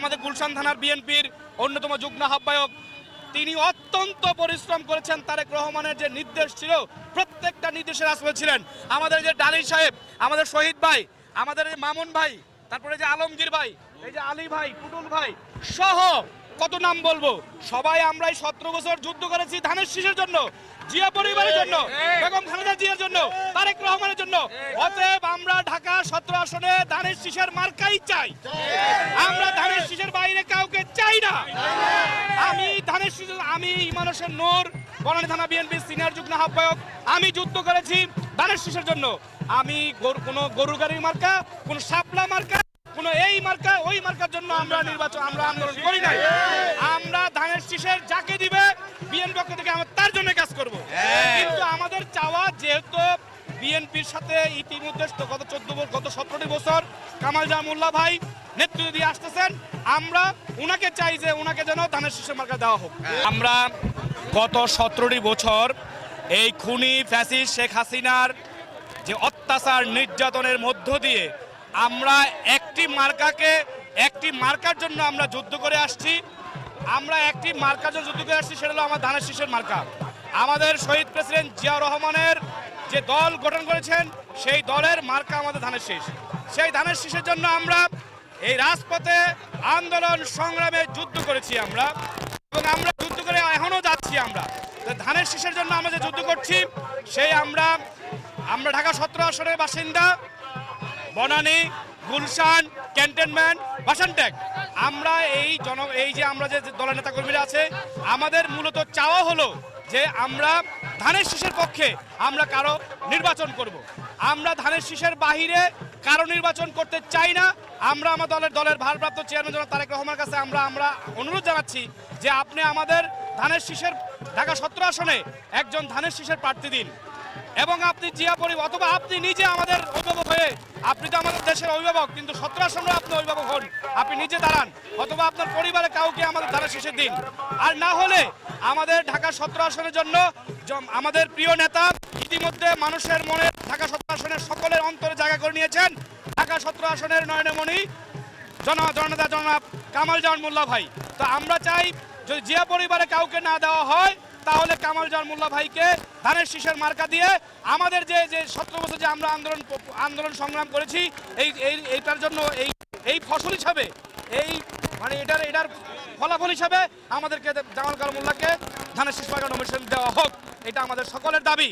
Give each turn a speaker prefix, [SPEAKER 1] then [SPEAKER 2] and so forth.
[SPEAKER 1] আমাদের গুলশান থানার বিএনপির অন্যতম যুগ্ম আহ্বায়ক। তিনি অত্যন্ত পরিশ্রম করেছেন তারেক রহমানের যে নির্দেশ ছিল, প্রত্যেকটা নির্দেশের আসলে ছিলেন। আমাদের যে ডালি সাহেব, আমাদের শহীদ ভাই, আমাদের এই মামুন ভাই, তারপরে যে আলমগীর ভাই, এই যে আলী ভাই পুটুল ভাই সহ কত নাম বলব? সবাই আমরা এই সতেরো বছর যুদ্ধ করেছি ধানের শীষের জন্য, জিয়া পরিবারের জন্য, বেগম খালেদা জিয়ার জন্য, তারেক রহমানের জন্য। অতএব আমরা ঢাকা সতেরো আসনে ধানের শীষের মার্কাই চাই। বাইরে কাউকে চাই না। আমি ধানের শীষ আমি ইমান নূর, বনানী থানা বিএনপি সিনিয়র যুগ্ম আহ্বায়ক। আমি যুদ্ধ করেছি ধানের শীষের জন্য। আমি কোনো গরু গাড়ির মার্কা, কোনো শাপলা মার্কা, কোনো এই মার্কা, ওই মার্কার জন্য আমরা নির্বাচন আমরা আন্দোলন করি নাই। আমরা ধানের শীষের যাকে দিবে, বিএনপি পক্ষ থেকে আমরা তার জন্য কাজ করব। কিন্তু আমাদের চাওয়া যেহেতু বিএনপির সাথে ইতিমধ্যে গত চোদ্দ গত সতেরোটি বছর কামাল জামুল্লাহ ভাই নেতৃত্ব দিয়ে আসতেছেন। আমরা উনাকে চাই যে উনাকে যেন ধানের শীষের মার্কা দেওয়া হোক। আমরা গত সতেরোটি বছর এই খুনি ফ্যাসিস শেখ হাসিনার যে অত্যাচার নির্যাতনের মধ্য দিয়ে আমরা একটি মার্কাকে, একটি মার্কার জন্য আমরা যুদ্ধ করে আসছি। আমরা একটি মার্কার জন্য যুদ্ধ করে আসছি, সেটা হলো আমার ধানের শীষের মার্কা। আমাদের শহীদ প্রেসিডেন্ট জিয়া রহমানের যে দল গঠন করেছেন, সেই দলের মার্কা আমাদের ধানের শীষ। সেই ধানের শীষের জন্য আমরা এই রাজপথে আন্দোলন, সংগ্রামে যুদ্ধ করেছি আমরা। এবং আমরা যুদ্ধ করে এখনও যাচ্ছি আমরা। ধানের শীষের জন্য আমরা যে যুদ্ধ করছি, সেই আমরা আমরা ঢাকা সতেরো আসনের বাসিন্দা, বনানী, গুলশান, ক্যান্টনমেন্ট, বাসানটেক। আমরা এই জন, এই যে আমরা যে দলের নেতা কর্মীরা আছে, আমাদের মূলত চাওয়া হলো যে আমরা ধানের শীষের পক্ষে আমরা কারও নির্বাচন করব। আমরা ধানের শীষের বাহিরে কারও নির্বাচন করতে চাই না। আমরা আমার দলের দলের ভারপ্রাপ্ত চেয়ারম্যান জনাব তারেক রহমানের কাছে আমরা আমরা অনুরোধ জানাচ্ছি যে আপনি আমাদের ধানের শীষের, ঢাকা সত্র আসনে একজন ধানের শীষের প্রার্থী দিন। এবং আপনি জিয়া পরিব অথবা আপনি নিজে আমাদের অভিভাবক হয়ে, আপনি তো আমাদের দেশের অভিভাবক, কিন্তু সত্তর আসনে আপনি অভিভাবক হন। আপনি নিজে দাঁড়ান, অথবা আপনার পরিবারে কাউকে আমাদের ধারা শেষের দিন। আর না হলে আমাদের ঢাকা সত্তর আসনের জন্য আমাদের প্রিয় নেতা ইতিমধ্যে মানুষের মনে ঢাকা সত্তর আসনের সকলের অন্তরে জায়গা করে নিয়েছেন। ঢাকা সত্তর আসনের নয়নমণি, জন জননেতা জনাব কামাল জাহান মোল্লা ভাই। তো আমরা চাই যদি জিয়া পরিবারে কাউকে না দেওয়া হয়, তাহলে কামাল জাহান মোল্লা ভাইকে ধানের শীষের মার্কা দিয়ে আমাদের যে যে সতেরো বছর যে আমরা আন্দোলন আন্দোলন সংগ্রাম করেছি এই এইটার জন্য এই এই ফসল হিসাবে, এই মানে এটার এটার ফলাফল হিসাবে আমাদেরকে জামাল কাল মোল্লাকে ধানের শীষ নমিনেশন দেওয়া হোক, এটা আমাদের সকলের দাবি।